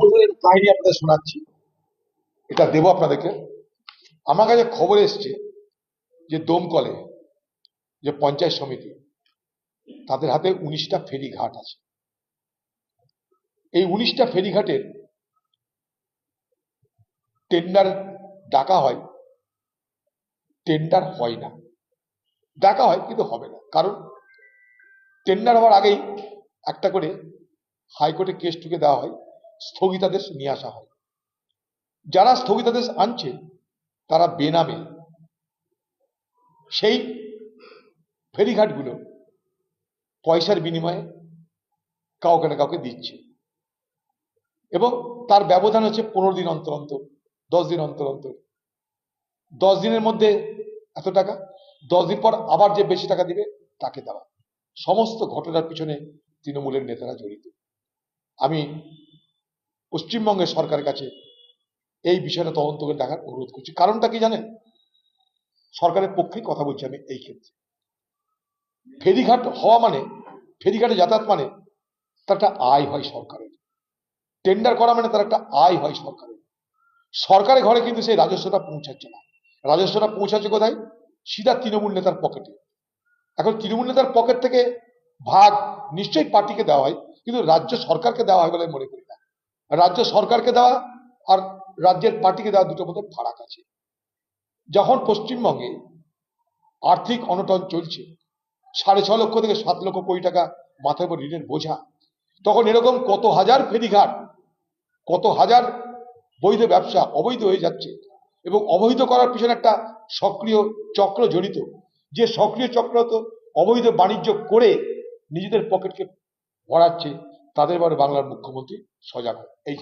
বছরের কাহিনী আপনাদের শোনাচ্ছি। এটা দেব আপনাদেরকে। আমার কাছে খবর এসছে যে দমকলে যে পঞ্চায়েত সমিতি, তাদের হাতে উনিশটা ফেরিঘাট আছে। এই উনিশটা ফেরিঘাটের টেন্ডার ডাকা হয় টেন্ডার হয় না। ডাকা হয় কিন্তু হবে না, কারণ টেন্ডার হওয়ার আগেই একটা করে হাইকোর্টে কেস টুকে দেওয়া হয়। স্থগিতাদেশ নিয়ে আসা হয়। যারা স্থগিতাদেশ আনছে, তারা বেনামে সেই ফেরিঘাটগুলো পয়সার বিনিময়ে কাউকে না কাউকে দিচ্ছে। এবং তার ব্যবধান হচ্ছে পনেরো দিন অন্তর অন্তর, দশ দিন অন্তর অন্তর। দশ দিনের মধ্যে এত টাকা, দশ দিন পর আবার যে বেশি টাকা দিবে, তাকে দেওয়া। সমস্ত ঘটনার পিছনে তৃণমূলের নেতারা জড়িত। আমি পশ্চিমবঙ্গের সরকারের কাছে এই বিষয়টা তদন্ত করে দেখার অনুরোধ করছি। কারণটা কি জানেন? সরকারের পক্ষেই কথা বলছি আমি এই ক্ষেত্রে। ফেরিঘাট হওয়া মানে ফেরিঘাটে যাতায়াত মানে তার একটা আয় হয় সরকারের। টেন্ডার করা মানে তার একটা আয় হয় সরকারের। সরকারের ঘরে কিন্তু সেই রাজস্বটা পৌঁছাচ্ছে না। রাজস্বটা পৌঁছাচ্ছে কোথায়? সিধা তৃণমূল নেতার পকেটে। এখন তৃণমূল নেতার পকেট থেকে ভাগ নিশ্চয়ই পার্টিকে দেওয়া হয়, কিন্তু রাজ্য সরকারকে দেওয়া হয় বলে মনে করি রাজ্য সরকারকে দেওয়া আর রাজ্যের পার্টিকে দেওয়া দুটোর মধ্যে ফারাক আছে। যখন পশ্চিমবঙ্গে আর্থিক অনটন চলছে, সাড়ে ছ লক্ষ থেকে সাত লক্ষ কোটি টাকা মাথার উপর ঋণের বোঝা, তখন এরকম কত হাজার ফেরিঘাট, কত হাজার বৈধ ব্যবসা অবৈধ হয়ে যাচ্ছে এবং অবৈধ করার পিছনে একটা সক্রিয় চক্র জড়িত। যে সক্রিয় চক্র তো অবৈধ বাণিজ্য করে নিজেদের পকেটকে ভরাচ্ছে তাদের বারে বাংলার মুখ্যমন্ত্রী সজাগ। এই